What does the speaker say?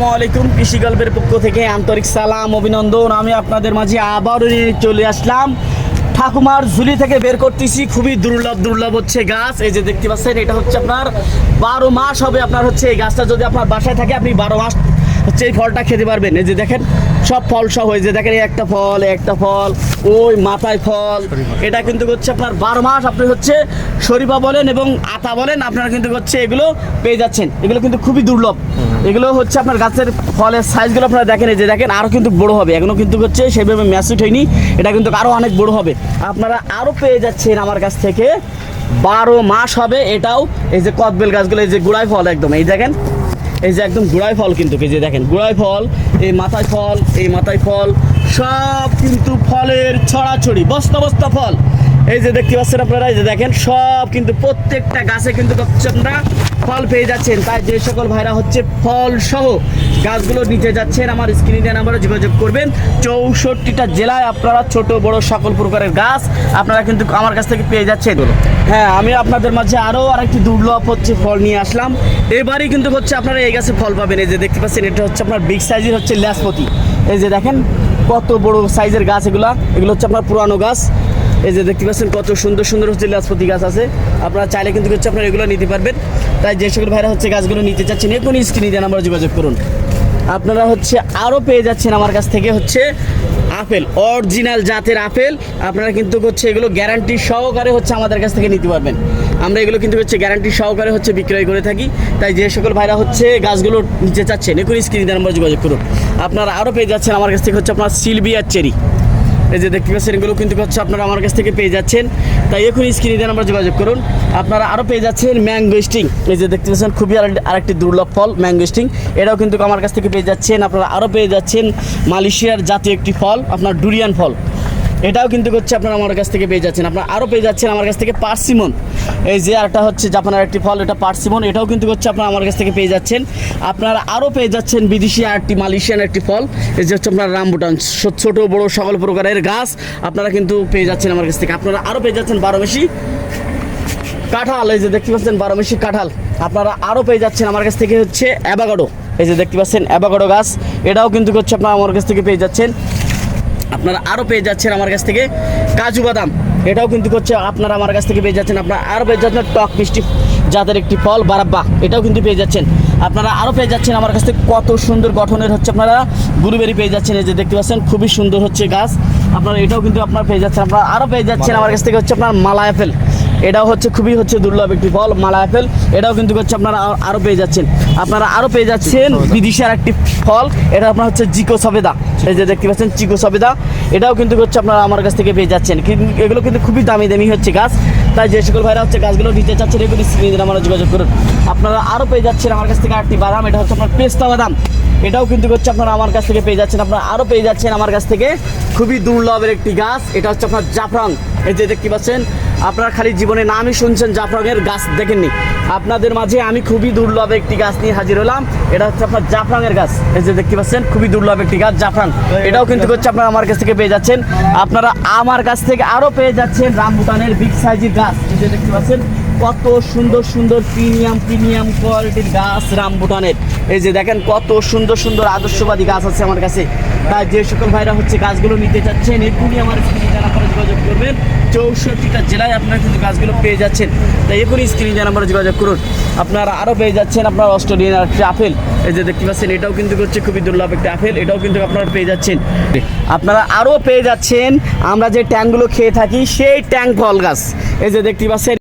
আসসালামু আলাইকুম কৃষি গল্পের পক্ষ থেকে আন্তরিক সালাম অভিনন্দন। আমি আপনাদের মাঝে আবারও চলে আসলাম। ঠাকুমার ঝুলি থেকে বের করতেছি। খুবই দুর্লভ দুর্লভ হচ্ছে গাছ। এই যে দেখতে পাচ্ছেন এটা হচ্ছে আপনার বারো মাস হবে আপনার হচ্ছে এই গাছটা। যদি আপনার বাসায় থাকে আপনি বারো মাস হচ্ছে এই ফলটা খেতে পারবেন। এই যে দেখেন সব ফল সব হয়ে যে দেখেন একটা ফল একটা ফল ওই মাথায় ফল। এটা কিন্তু হচ্ছে আপনার বারো মাস আপনি হচ্ছে শরীফা বলেন এবং আতা বলেন, আপনারা কিন্তু হচ্ছে এগুলো পেয়ে যাচ্ছেন। এগুলো কিন্তু খুবই দুর্লভ। এগুলো হচ্ছে আপনার গাছের ফলের সাইজগুলো আপনারা দেখেন, এই যে দেখেন আরও কিন্তু বড় হবে। এখনও কিন্তু হচ্ছে সেভাবে ম্যাসিড হয়নি, এটা কিন্তু আরও অনেক বড় হবে। আপনারা আরও পেয়ে যাচ্ছেন আমার কাছ থেকে। বারো মাস হবে এটাও। এই যে কদবেল গাছগুলো, এই যে গুড়াই ফল একদম, এই দেখেন। এই যে একদম গুড়াই ফল কিন্তু, এই যে দেখেন, গুড়াই ফল, এই মাথায় ফল, এই মাথায় ফল, সব কিন্তু ফলের ছড়াছড়ি, বস্তা বস্তা ফল। এই যে দেখতে পাচ্ছেন আপনারা, এই যে দেখেন, সব কিন্তু প্রত্যেকটা গাছে কিন্তু আপনারা ফল পেয়ে যাচ্ছেন। তাই যে সকল ভাইরা হচ্ছে ফল সহ গাছগুলো নিতে যাচ্ছেন, আমার স্ক্রিনে নাম্বারে যোগাযোগ করবেন। চৌষট্টিটা জেলায় আপনারা ছোট, বড় সকল প্রকারের গাছ আপনারা কিন্তু আমার কাছ থেকে পেয়ে যাচ্ছেন। হ্যাঁ আমি আপনাদের মাঝে আরও আরেকটি দুর্লভ হচ্ছে ফল নিয়ে আসলাম। এবারই কিন্তু হচ্ছে আপনারা এই গাছে ফল পাবেন। এই যে দেখতে পাচ্ছেন, এটা হচ্ছে আপনার বিগ সাইজের হচ্ছে ল্যাসপতি। এই যে দেখেন, কত বড় সাইজের গাছ এগুলা। এগুলো হচ্ছে আপনার পুরানো গাছ। এই যে দেখতে পাচ্ছেন কত সুন্দর সুন্দর হচ্ছে লাসপতি গাছ আছে। আপনারা চাইলে কিন্তু হচ্ছে আপনারা এগুলো নিতে পারবেন। তাই যে সকল ভাইরা হচ্ছে গাছগুলো নিতে চাচ্ছেন, এখনই স্ক্রিনে দেন, আমরা যোগাযোগ করুন। আপনারা হচ্ছে আরও পেয়ে যাচ্ছেন আমার কাছ থেকে হচ্ছে আপেল অরিজিনাল জাতের আপেল। আপনারা কিন্তু হচ্ছে এগুলো গ্যারান্টি সহকারে হচ্ছে আমাদের কাছ থেকে নিতে পারবেন। আমরা এগুলো কিন্তু হচ্ছে গ্যারান্টি সহকারে হচ্ছে বিক্রয় করে থাকি। তাই যে সকল ভাইরা হচ্ছে গাছগুলো নিতে চাচ্ছেন, এখনই স্ক্রিনে আমরা যোগাযোগ করুন। আপনারা আরও পেয়ে যাচ্ছেন আমার কাছ থেকে হচ্ছে আপনার সিলভিয়ার চেরি। এই যে দেখতে পাচ্ছেন, এগুলো কিন্তু হচ্ছে আপনারা আমার কাছ থেকে পেয়ে যাচ্ছেন। তাই এখন স্ক্রিনে দেন আমরা যোগাযোগ করুন। আপনারা আরও পেয়ে যাচ্ছেন ম্যাঙ্গো স্টিং। এই যে দেখতে পাচ্ছেন, খুবই আরেকটি- দুর্লভ ফল, ম্যাঙ্গো স্টিং। এটাও কিন্তু আমার কাছ থেকে পেয়ে যাচ্ছেন, আপনারা আরও পেয়ে যাচ্ছেন মালয়েশিয়ার জাতীয় একটি ফল, আপনার ডুরিয়ান ফল। এটাও কিন্তু হচ্ছে আপনারা আমার কাছ থেকে পেয়ে যাচ্ছেন। আপনারা আরও পেয়ে যাচ্ছেন আমার কাছ থেকে পার্সিমন। এই যে আরেকটা হচ্ছে জাপানের একটি ফল, এটা পার্সিমন। এটাও কিন্তু হচ্ছে আপনারা আমার কাছ থেকে পেয়ে যাচ্ছেন। আপনারা আরও পেয়ে যাচ্ছেন বিদেশি আরেকটি মালয়েশিয়ান একটি ফল। এই যে হচ্ছে আপনার রামবুটান, ছোট বড় সকল প্রকারের গাছ আপনারা কিন্তু পেয়ে যাচ্ছেন আমার কাছ থেকে। আপনারা আরও পেয়ে যাচ্ছেন বারো বেশি কাঁঠাল। এই যে দেখতে পাচ্ছেন বারো মেশি কাঁঠাল। আপনারা আরও পেয়ে যাচ্ছেন আমার কাছ থেকে হচ্ছে অ্যাবাগাডো এই যে দেখতে পাচ্ছেন অ্যাবাগাডো গাছ। এটাও কিন্তু হচ্ছে আপনারা আমার কাছ থেকে পেয়ে যাচ্ছেন। আপনারা আরও পেয়ে যাচ্ছেন আমার কাছ থেকে কাজু বাদাম। এটাও কিন্তু হচ্ছে আপনারা আমার কাছ থেকে পেয়ে যাচ্ছেন। আপনারা আরও পেয়ে যাচ্ছেন টক মিষ্টি যাদের একটি ফল বারাব্বা। এটাও কিন্তু পেয়ে যাচ্ছেন। আপনারা আরও পেয়ে যাচ্ছেন আমার কাছ থেকে কত সুন্দর গঠনের হচ্ছে আপনারা গুরুবেরি পেয়ে যাচ্ছেন। এই যে দেখতে পাচ্ছেন খুবই সুন্দর হচ্ছে গাছ। আপনারা এটাও কিন্তু আপনারা পেয়ে যাচ্ছেন। আপনারা আরও পেয়ে যাচ্ছেন আমার কাছ থেকে হচ্ছে আপনার মালা অ্যাপেল এটাও হচ্ছে খুবই হচ্ছে দুর্লভ একটি ফল মালা অ্যাপেল এটাও কিন্তু হচ্ছে আপনারা আরও পেয়ে যাচ্ছেন। আপনারা আরও পেয়ে যাচ্ছেন বিদিশার একটি ফল। এটা আপনার হচ্ছে জিকো সবেদা এই যে দেখতে পাচ্ছেন চিকো সবেদা এটাও কিন্তু হচ্ছে আপনারা আমার কাছ থেকে পেয়ে যাচ্ছেন। কিন্তু এগুলো কিন্তু খুবই দামি দামি হচ্ছে গাছ। তাই যে সকল ভাইরা হচ্ছে গাছগুলো নিতে চাচ্ছেন এগুলি স্ক্রিনে আমরা যোগাযোগ করুন। আপনারা আরও পেয়ে যাচ্ছেন আমার কাছ থেকে আরেকটি বাদাম। এটা হচ্ছে আপনার পেস্তা বাদাম। এটাও কিন্তু হচ্ছে আপনারা আমার কাছ থেকে পেয়ে যাচ্ছেন। আপনারা আরও পেয়ে যাচ্ছেন আমার কাছ থেকে। খুবই দুর্লভের একটি গাছ। এটা হচ্ছে আপনার জাফরাং। এই যে দেখতে পাচ্ছেন, আপনারা খালি জীবনে নামই শুনছেন জাফরাঙের গাছ দেখেননি। আপনাদের মাঝে আমি খুবই দুর্লভ একটি গাছ নিয়ে হাজির হলাম। এটা হচ্ছে আপনার জাফরাঙের গাছ। এই যে দেখতে পাচ্ছেন, খুবই দুর্লভ একটি গাছ, জাফরাং। এটাও কিন্তু হচ্ছে আপনারা আমার কাছ থেকে পেয়ে যাচ্ছেন। আপনারা আমার কাছ থেকে আরও পেয়ে যাচ্ছেন রামবুটানের বিগ সাইজের গাছ। এই যে দেখতে পাচ্ছেন, কত সুন্দর সুন্দর, প্রিমিয়াম প্রিমিয়াম কোয়ালিটির গাছ রামবুটানের এই যে দেখেন কত সুন্দর সুন্দর আদর্শবাদী গাছ আছে আমার কাছে। তাই যে সকল ভাইরা হচ্ছে গাছগুলো নিতে চাচ্ছেন এখনই আমার স্ক্রিনে জানা যোগাযোগ করবেন, চৌষট্টিটা জেলায় আপনারা কিন্তু গাছগুলো পেয়ে যাচ্ছেন। তাই এখনই স্ক্রিনে জানা করে যোগাযোগ করুন, আপনারা আরও পেয়ে যাচ্ছেন আপনার অস্ট্রেলিয়ান একটি আপেল। এই যে দেখতে পাচ্ছেন, এটাও কিন্তু হচ্ছে খুবই দুর্লভ একটা আপেল, এটাও কিন্তু আপনারা পেয়ে যাচ্ছেন। আপনারা আরও পেয়ে যাচ্ছেন, আমরা যে ট্যাঙ্কগুলো খেয়ে থাকি, সেই ট্যাঙ্ক ফল গাছ। এই যে দেখতে পাচ্ছেন